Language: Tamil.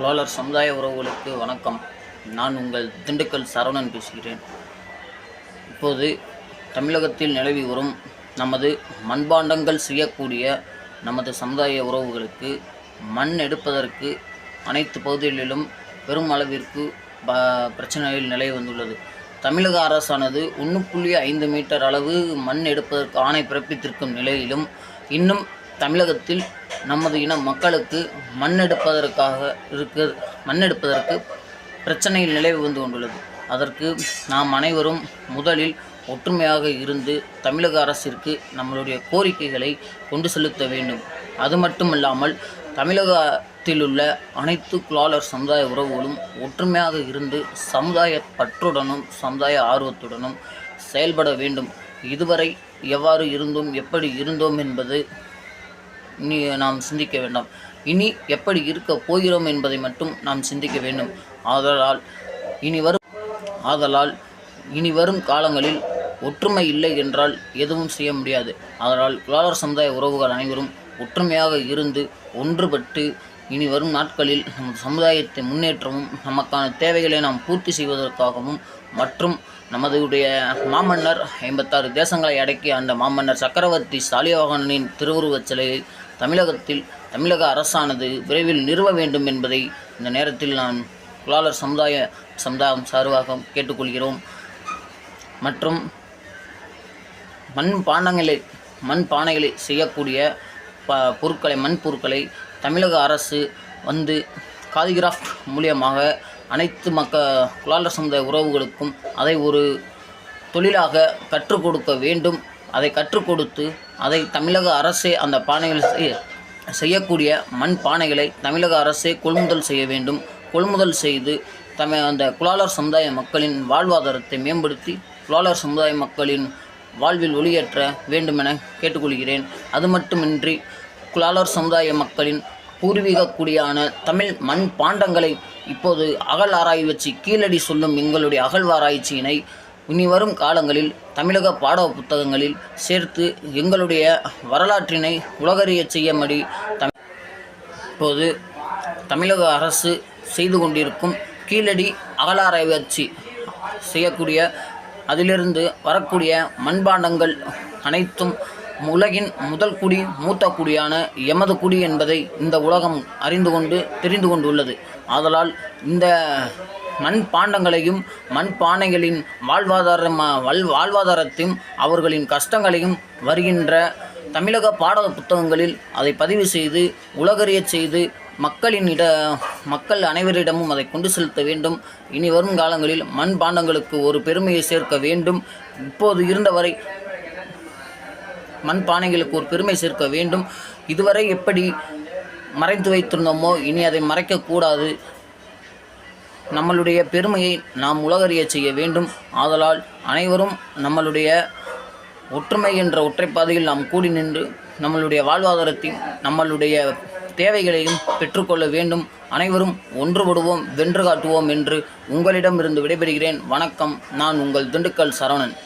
குலாலர் சமுதாய உறவுகளுக்கு வணக்கம். நான் உங்கள் திண்டுக்கல் சரவணன் பேசுகிறேன். இப்போது தமிழகத்தில் நிலவி வரும் நமது மண்பாண்டங்கள் செய்யக்கூடிய நமது சமுதாய உறவுகளுக்கு மண் எடுப்பதற்கு அனைத்து பகுதிகளிலும் பெரும் அளவிற்கு ப பிரச்சனைகள் நிலை வந்துள்ளது. தமிழக அரசானது ஒன்று புள்ளி ஐந்து மீட்டர் அளவு மண் எடுப்பதற்கு ஆணை பிறப்பித்திருக்கும் நிலையிலும் இன்னும் தமிழகத்தில் நமது இன மக்களுக்கு மண் எடுப்பதற்காக இருக்க மண் எடுப்பதற்கு பிரச்சனையில் நிலைவு வந்து கொண்டுள்ளது. அதற்கு நாம் அனைவரும் முதலில் ஒற்றுமையாக இருந்து தமிழக அரசிற்கு நம்மளுடைய கோரிக்கைகளை கொண்டு செலுத்த வேண்டும். அது மட்டுமல்லாமல் தமிழகத்தில் உள்ள அனைத்து குலாலர் சமுதாய உறவுகளும் ஒற்றுமையாக இருந்து சமுதாய பற்றுடனும் சமுதாய ஆர்வத்துடனும் செயல்பட வேண்டும். இதுவரை எவ்வாறு இருந்தோம் எப்படி இருந்தோம் என்பது இனி நாம் சிந்திக்க வேண்டாம். இனி எப்படி இருக்க போகிறோம் என்பதை மட்டும் நாம் சிந்திக்க வேண்டும். ஆதலால் இனி வரும் ஆதலால் இனி வரும் காலங்களில் ஒற்றுமை இல்லை என்றால் எதுவும் செய்ய முடியாது. அதனால் குலாலர் சமுதாய உறவுகள் அனைவரும் ஒற்றுமையாக இருந்து ஒன்றுபட்டு இனி வரும் நாட்களில் நமது சமுதாயத்தை முன்னேற்றமும் நமக்கான தேவைகளை நாம் பூர்த்தி செய்வதற்காகவும் மற்றும் நமதுடைய மாமன்னர் ஐம்பத்தாறு தேசங்களை அடக்கி அந்த மாமன்னர் சக்கரவர்த்தி சாலிவாகனின் திருவுருவச் சிலையை தமிழகத்தில் தமிழக அரசானது விரைவில் நிறுவ வேண்டும் என்பதை இந்த நேரத்தில் நான் தொழிலாளர் சமுதாய சமுதாயம் சார்பாக கேட்டுக்கொள்கிறோம். மற்றும் மண் பாண்டங்களை மண் பானைகளை செய்யக்கூடிய ப பொருட்களை மண் பொருட்களை தமிழக அரசு வந்து காதிகிராஃப்ட் மூலியமாக அனைத்து மக்க தொழிலாளர் சமுதாய உறவுகளுக்கும் அதை ஒரு தொழிலாக கற்றுக் கொடுக்க வேண்டும். அதை கற்றுக் கொடுத்து அதை தமிழக அரசே அந்த பானைகள் செய்ய செய்யக்கூடிய மண் பானைகளை தமிழக அரசே கொள்முதல் செய்ய வேண்டும். கொள்முதல் செய்து தம அந்த குலாளர் சமுதாய மக்களின் வாழ்வாதாரத்தை மேம்படுத்தி குலாலர் சமுதாய மக்களின் வாழ்வில் ஒளியேற்ற வேண்டுமென கேட்டுக்கொள்கிறேன். அது மட்டுமின்றி குலாளர் சமுதாய மக்களின் பூர்வீக குடியான தமிழ் மண் பாண்டங்களை இப்போது அகல் ஆராய்ச்சி கீழடி சொல்லும் எங்களுடைய அகழ்வாராய்ச்சியினை இனி வரும் காலங்களில் தமிழக பாட புத்தகங்களில் சேர்த்து எங்களுடைய வரலாற்றினை உலகறியச் செய்யும்படி தமிழ் இப்போது தமிழக அரசு செய்து கொண்டிருக்கும் கீழடி அகலாராய்ச்சி செய்யக்கூடிய அதிலிருந்து வரக்கூடிய மண்பாண்டங்கள் அனைத்தும் உலகின் முதல் குடி மூத்த குடியான எமது குடி என்பதை இந்த உலகம் அறிந்து கொண்டு தெரிந்து கொண்டுள்ளது. ஆதலால் இந்த மண் பாண்டங்களையும் மண் பானைகளின் வாழ்வாதாரம் வல் வாழ்வாதாரத்தையும் அவர்களின் கஷ்டங்களையும் வருகின்ற தமிழக பாட புத்தகங்களில் அதை பதிவு செய்து உலகறியச் செய்து மக்களின் இட மக்கள் அனைவரிடமும் அதை கொண்டு செலுத்த வேண்டும். இனி வரும் காலங்களில் மண் பாண்டங்களுக்கு ஒரு பெருமையை சேர்க்க வேண்டும். இப்போது இருந்தவரை மண் பானைகளுக்கு ஒரு பெருமை சேர்க்க வேண்டும். இதுவரை எப்படி மறைத்து வைத்திருந்தோமோ இனி அதை மறைக்கக்கூடாது நம்மளுடைய பெருமையை நாம் உலகறிய செய்ய வேண்டும். ஆதலால் அனைவரும் நம்மளுடைய ஒற்றுமை என்ற ஒற்றைப்பாதையில் நாம் கூடி நின்று நம்மளுடைய வாழ்வாதாரத்தையும் நம்மளுடைய தேவைகளையும் பெற்றுக்கொள்ள வேண்டும். அனைவரும் ஒன்றுபடுவோம் வென்று காட்டுவோம் என்று உங்களிடமிருந்து விடைபெறுகிறேன். வணக்கம். நான் உங்கள் திண்டுக்கல் சரவணன்.